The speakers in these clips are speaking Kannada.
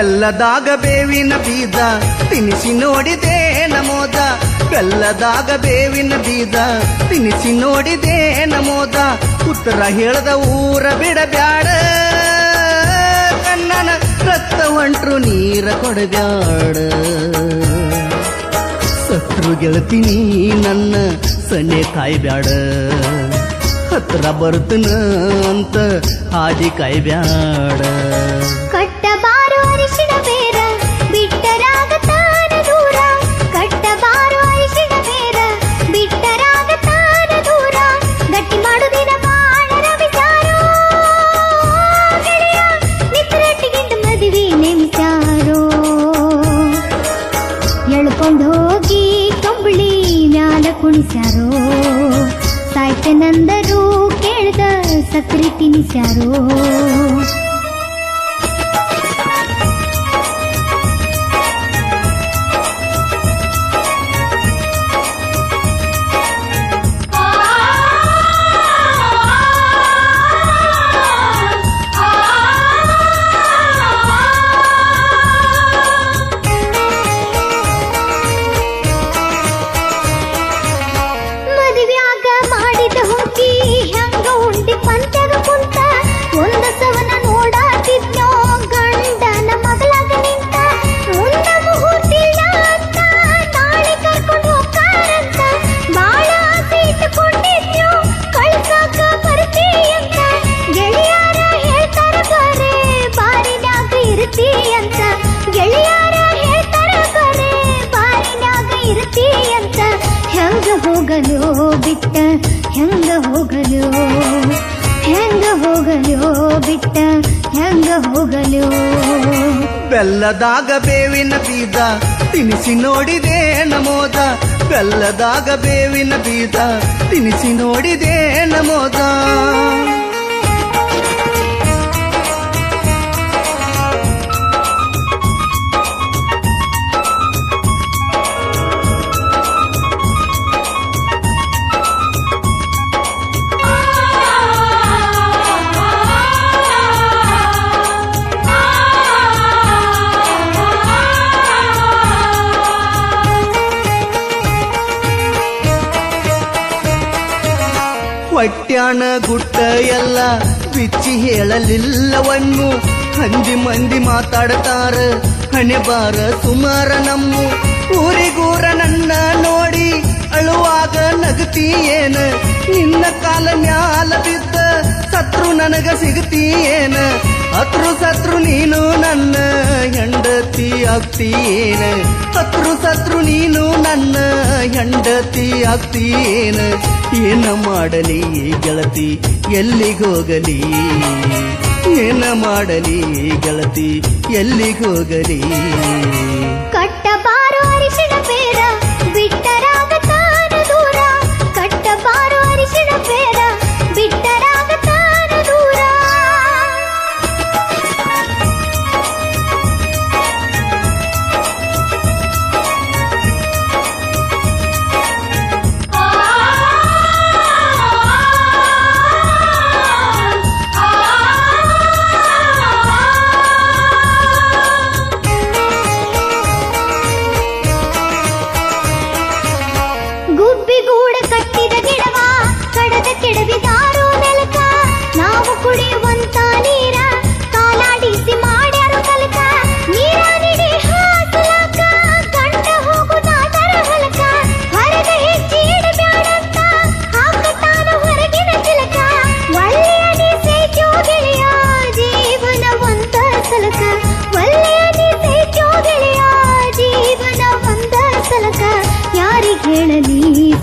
ಬೆಲ್ಲದಾಗ ಬೇವಿನ ಬೀದ ತಿನಿಸಿ ನೋಡಿದೆ ನಮೋದ. ಬೆಲ್ಲದಾಗ ಬೇವಿನ ಬೀದ ತಿನಿಸಿ ನೋಡಿದೆ ನಮೋದ. ಉತ್ತರ ಹೇಳದ ಊರ ಬಿಡಬ್ಯಾಡ. ಕನ್ನನ ರಕ್ತ ಹೊಂಟ್ರು ನೀರ ಕೊಡಬ್ಯಾಡ. ಸತ್ರು ಗೆಳತೀನಿ ನನ್ನ ಸನ್ನೆ ಕಾಯ್ಬ್ಯಾಡ. ಹತ್ರ ಬರ್ತನ ಅಂತ ಹಾದಿ ಕಾಯ್ಬ್ಯಾಡ. ಕುಣಿಸ್ಯಾರೋ ಸಾಯ್ತನಂದರು ಕೇಳ್ದ ಸಕ್ರಿ ತಿನಿಸ್ಯಾರೋ ಹೋಗಲು ಬಿಟ್ಟ, ಹೆಂಗ ಹೋಗಲು ಹೆಂಗ ಹೋಗಲು ಬಿಟ್ಟ, ಹೆಂಗ ಹೋಗಲು. ಬೆಲ್ಲದಾಗ ಬೇವಿನ ಬೀಜ, ತಿನಿಸಿ ನೋಡಿದೆ ನಮೋದ. ಬೆಲ್ಲದಾಗ ಬೇವಿನ ಬೀಜ, ತಿನಿಸಿ ನೋಡಿದೆ ನಮೋದ. ಹೊಟ್ಯಾಣ ಗುಟ್ಟ ಎಲ್ಲ ಬಿಚ್ಚಿ ಹೇಳಲಿಲ್ಲವನ್ನು ಹಂದಿ ಮಂದಿ ಮಾತಾಡ್ತಾರ, ಹಣೆ ಬಾರ ಸುಮಾರ ನಮ್ಮ. ಊರಿಗೂರ ನನ್ನ ನೋಡಿ, ಅಳುವಾಗ ನಗತಿ ಏನ ನಿನ್ನ ಕಾಲ ಮ್ಯಾಲ ಬಿದ್ದ ಸತ್ರು ನನಗ ಸಿಗತಿ ಹತ್ರು ಸತ್ರು ನೀನು ನನ್ನ ಹೆಂಡತಿ ಆಗ್ತೀಯೇನ? ಅತ್ರು ಸತ್ರು ನೀನು ನನ್ನ ಹೆಂಡತಿ ಆಗ್ತೀಯೇನ? ಏನ ಮಾಡಲಿ ಗೆಳತಿ ಎಲ್ಲಿಗೋಗಲಿ ಏನ ಮಾಡಲಿ ಗೆಳತಿ ಎಲ್ಲಿಗೋಗಲಿ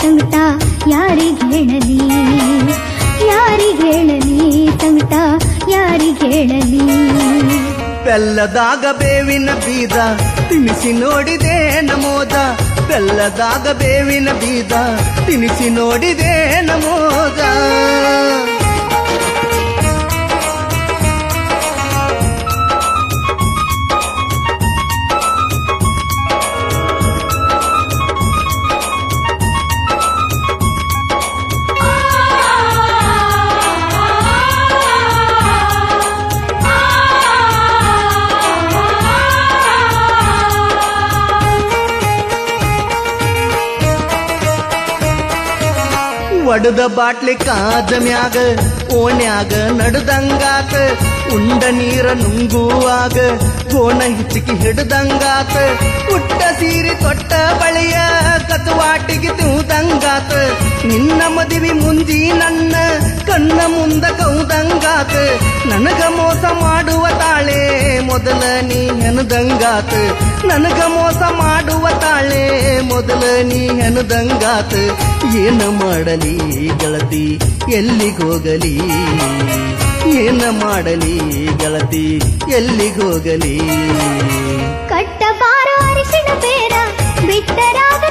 ಸಂಕಟ ಯಾರಿಗೆ ಹೇಳಲಿ? ಯಾರಿಗೆ ಹೇಳಲಿ ತಂಗಟ ಯಾರಿಗ್ ಹೇಳಲಿ? ಬೆಲ್ಲದಾಗ ಬೇವಿನ ಬೀದ ತಿನಿಸಿ ನೋಡಿದೆ ನಮೋದ. ಬೆಲ್ಲದಾಗ ಬೇವಿನ ಬೀದ ತಿನಿಸಿ ನೋಡಿದೆ ನಮೋದ. ಒಡದ ಬಾಟ್ಲಿ ಕಾದ ಮ್ಯಾಗ ಓಣ್ಯಾಗ ನಡ್ದಂಗಾತ, ಉಂಡ ನೀರ ನುಂಗುವಾಗ ಗೋಣ ಹಿಚ್ಚಿಕಿ ಹಿಡ್ದಂಗಾತ ಉಟ್ಟ ಸೀರಿ ತೊಟ್ಟ ಬಳಿಯ ಕತವಾಟಿಗೆ ತಿಂದಂಗಾತ, ನಿನ್ನ ಮದುವೆ ಮುಂದಿ ನನ್ನ ಕಣ್ಣ ಮುಂದ ಕೌದಂಗಾತ, ನನಗ ಮೋಸ ಮಾಡುವ ತಾಳೆ ಮೊದಲ ನೀ ಹೆನದಂಗಾತ ನನಗ ಮೋಸ ಮಾಡುವ ತಾಳೆ ಮೊದಲ ನೀ ಹೆನದಂಗಾತ ಏನ ಮಾಡಲಿ ಗೆಳತಿ ಎಲ್ಲಿಗೋಗಲಿ ಏನ ಮಾಡಲಿ ಗೆಳತಿ ಎಲ್ಲಿಗೋಗಲಿ ಕಟ್ಟಬಾರೋ ಅರಿಶಿಣ ಬೇರ ಬಿಟ್ಟರಾಗ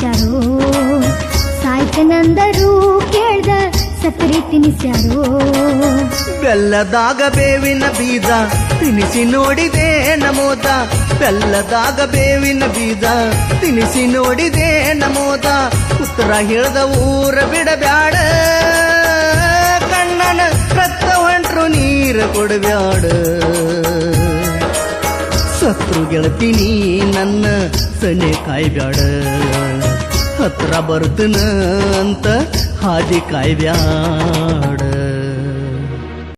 ಕುಣಿಸ್ಯಾರೋ ಸಾಯ್ತನಂದರು ಕೇಳ್ದ ಸಕ್ಕರೆ ತಿನಿಸ್ಯಾರೋ ಬೆಲ್ಲದಾಗ ಬೇವಿನ ಬೀಜ ತಿನಿಸಿ ನೋಡಿದೆ ನಮೋದ. ಬೆಲ್ಲದಾಗ ಬೇವಿನ ಬೀಜ ತಿನಿಸಿ ನೋಡಿದೆ ನಮೋದ. ಉತ್ತರ ಹೇಳ್ದ ಊರ ಬಿಡಬ್ಯಾಡ. ಕಣ್ಣನ ರಕ್ತ ಹೊಂಟ್ರು ನೀರ ಕೊಡಬ್ಯಾಡ. ಸತ್ರು ಗೆಳತೀನಿ ನನ್ನ ಸನೆ ಕಾಯ್ಬ್ಯಾಡ. ಹತ್ರ ಬರ್ತನ ಅಂತ ಹಾದಿ ಕಾಯ್ಬ್ಯಾಡ